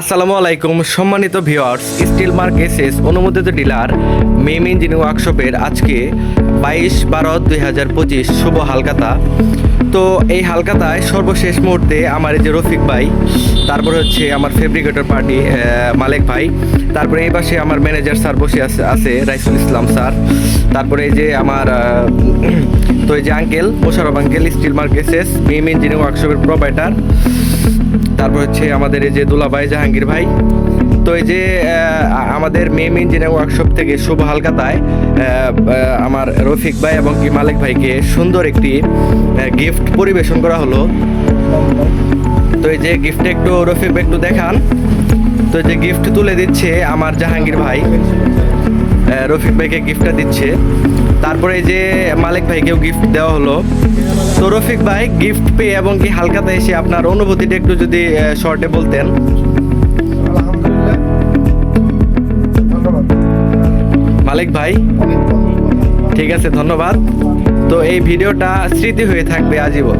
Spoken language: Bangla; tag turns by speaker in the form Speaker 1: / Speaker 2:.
Speaker 1: আসসালামু আলাইকুম, সম্মানিত ভিউয়ার্স, স্টিল মার্ক এসএস অনুমোদিত ডিলার মেম ইঞ্জিনিয়ারিং ওয়ার্কশপের আজকে বাইশ বারো দুই হাজার পঁচিশ শুভ হালকাতা। তো এই হালকাতায় সর্বশেষ মুহূর্তে আমার এই যে রফিক ভাই, তারপর হচ্ছে আমার ফেব্রিকেটর পার্টি মালিক ভাই, তারপরে এই পাশে আমার ম্যানেজার স্যার বসে আছে আছে রাইসুল ইসলাম স্যার, তারপরে এই যে আমার তো এই যে uncle Mosharraf uncle steel mark SS, Mem engineering ওয়ার্কশপের provider তারপর হচ্ছে আমাদের এই যে দুলাভাই জাহাঙ্গীর ভাই। তো এই যে আমাদের মেম ইঞ্জিনিয়ার ওয়ার্কশপ থেকে শুভ হালকাতায় আমার রফিক ভাই এবং কি মালিক ভাইকে সুন্দর একটি গিফট পরিবেশন করা হলো। তো এই যে গিফটটা একটু রফিক ভাই একটু দেখান। তো এই যে গিফট তুলে দিচ্ছে আমার জাহাঙ্গীর ভাই। রফিক ভাইকে গিফটটা দিচ্ছে। তারপরে এই যে মালিক ভাইকেও গিফট দেওয়া হলো। তো রফিক ভাই গিফট পেয়ে এবং কি হালকাতে এসে আপনার অনুভূতিটা একটু যদি শর্টে বলতেন। মালিক ভাই ঠিক আছে ধন্যবাদ। তো এই ভিডিওটা স্মৃতি হয়ে থাকবে আজীবন।